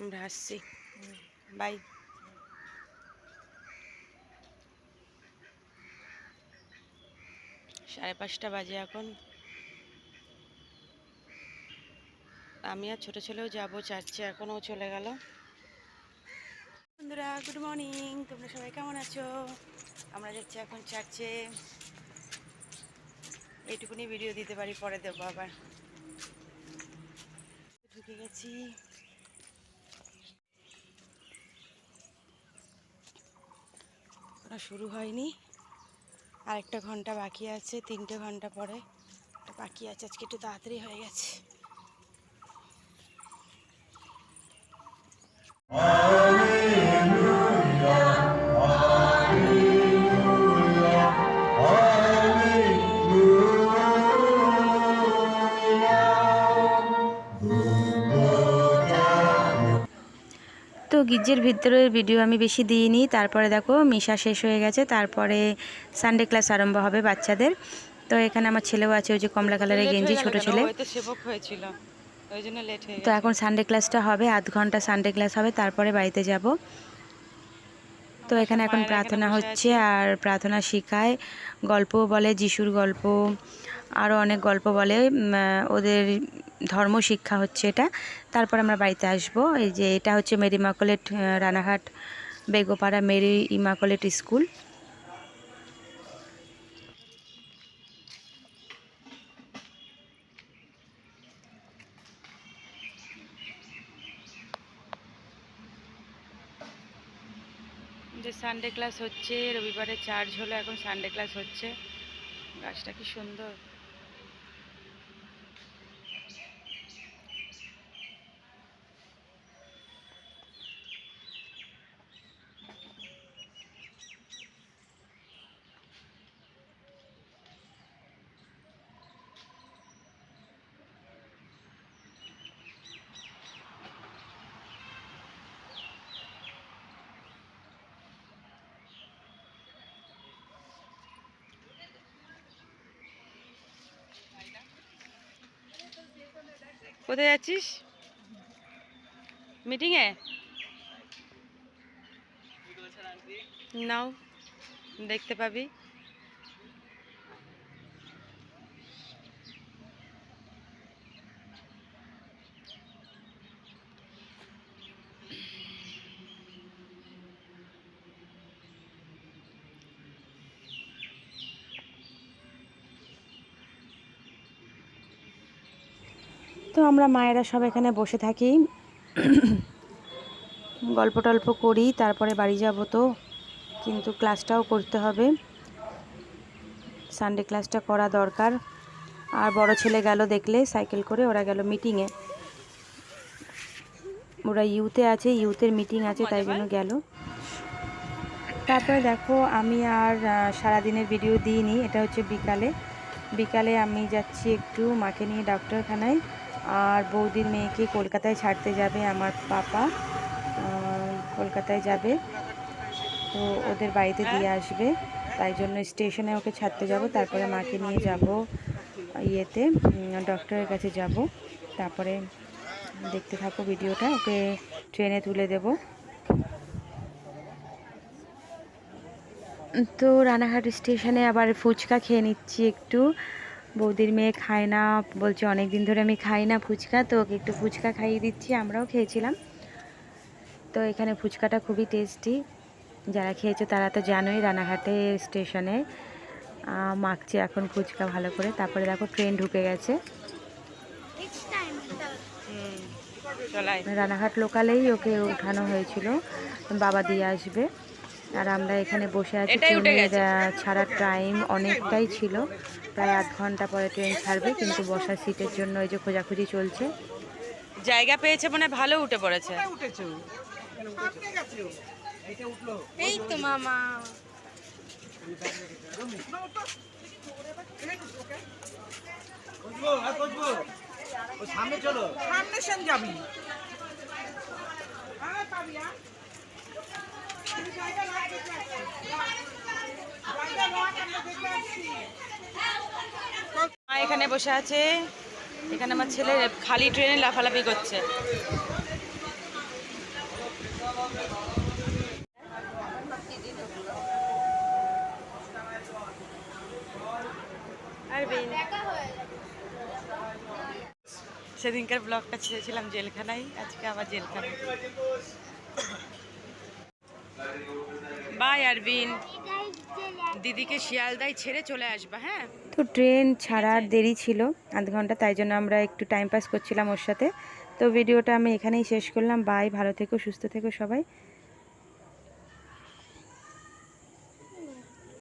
আমরা আসছি। বাই। সাড়ে পাঁচটা বাজে এখন। আমি আর ছোটো ছেলেও যাব চার্চে, এখনও চলে গেল। বন্ধুরা গুড মর্নিং তোমরা সবাই কেমন আছো? আমরা যাচ্ছি এখন চার্চে। এইটুকুনি ভিডিও দিতে পারি, পরে দেবো আবার। ঢুকে গেছি। শুরু হয়নি। আরেকটা ঘণ্টা বাকি আছে, তিনটে ঘণ্টা পরে একটা বাকি আছে। আজকে একটু তাড়াতাড়ি হয়ে গেছে। তো গির্জের ভিতরের ভিডিও আমি বেশি দিইনি। তারপরে দেখো মিশা শেষ হয়ে গেছে। তারপরে সানডে ক্লাস আরম্ভ হবে বাচ্চাদের। তো এখানে আমার ছেলেও আছে ওই যে কমলা কালারের গেঞ্জি ছোট ছেলে। তো এখন সানডে ক্লাসটা হবে আধ ঘণ্টা সানডে ক্লাস হবে তারপরে বাড়িতে যাব। তো এখানে এখন প্রার্থনা হচ্ছে আর প্রার্থনা শিখায়। গল্প বলে যিশুর গল্প আরও অনেক গল্প বলে। ওদের ধর্ম শিক্ষা হচ্ছে এটা। তারপর আমরা বাড়িতে আসব। এই যে এটা হচ্ছে Mary Immaculate Ranaghat Begopara Mary Immaculate school. যে সানডে ক্লাস হচ্ছে রবিবারে চার্জ হলো এখন সানডে ক্লাস হচ্ছে। গাছটা কি সুন্দর। কোথায় যাচ্ছিস? মিটিংয়ে নাও দেখতে পাবি। তো আমরা মায়েরা সব এখানে বসে থাকি। গল্প টল্প করি, তারপরে বাড়ি যাব তো, কিন্তু ক্লাসটাও করতে হবে। সানডে ক্লাসটা করা দরকার। আর বড় ছেলে গেল দেখলে, সাইকেল করে ওরা গেল মিটিংয়ে ওরা ইউতে আছে ইউথের মিটিং আছে, তাই জন্য গেল। তারপরে দেখো, আমি আর সারাদিনের ভিডিও দিইনি, এটা হচ্ছে বিকালে। বিকালে আমি যাচ্ছি একটু মাকে নিয়ে ডাক্তারখানায় আর বৌদির মেয়েকে কলকাতায় ছাড়তে যাবে আমার পাপা কলকাতায় যাবে। তো ওদের বাড়িতে দিয়ে আসবে, তাই জন্য স্টেশনে ওকে ছাড়তে যাব, তারপরে মাকে নিয়ে যাব ইয়েতে ডক্টরের কাছে যাব। তারপরে দেখতে থাকো ভিডিওটা, ওকে ট্রেনে তুলে দেবো। তো রানাঘাট স্টেশনে আবার ফুচকা খেয়ে নিচ্ছি একটু। বৌদির মেয়ে খায় না বলছে অনেক দিন ধরে আমি খাই না ফুচকা তো ওকে একটু ফুচকা খাইয়ে দিচ্ছি আমরাও খেয়েছিলাম। তো এখানে ফুচকাটা খুবই টেস্টি যারা খেয়েছে তারা তো জানোই রানাঘাটে স্টেশনে মাখছে এখন ফুচকা ভালো করে। তারপরে দেখো ট্রেন ঢুকে গেছে। রানাঘাট লোকালেই ওকে উঠানো হয়েছিল। বাবা দিয়ে আসবে। আর আমরা এখানে বসে আছি ট্রেনের ছাড়ার টাইম অনেকটাই ছিল। প্রায় আধ ঘণ্টা পরে ট্রেন ছাড়বে কিন্তু বসার সিটের জন্য ওই যে খোঁজাখুঁজি চলছে। জায়গা পেয়েছে মানে ভালো উঠে পড়েছে। এই তো মামা। সামনে চলো। সামনে সেন যাবি। মা এখানে বসে আছে। এখানে আমার ছেলে খালি ট্রেনে লাফালাফি করছে। সেদিনকার ব্লগটা ছেড়েছিলাম জেলখানায়, আজকে আবার জেলখানায়। বাই আরবিন দিদিকে শিয়ালদায় ছেড়ে চলে আসবা হ্যাঁ? তো ট্রেন ছাড়ার দেরি ছিল, আধ ঘণ্টা, তাই জন্য আমরা একটু টাইম পাস করছিলাম ওর সাথে। তো ভিডিওটা আমি এখানেই শেষ করলাম। বাই, ভালো থেকো, সুস্থ থেকো সবাই।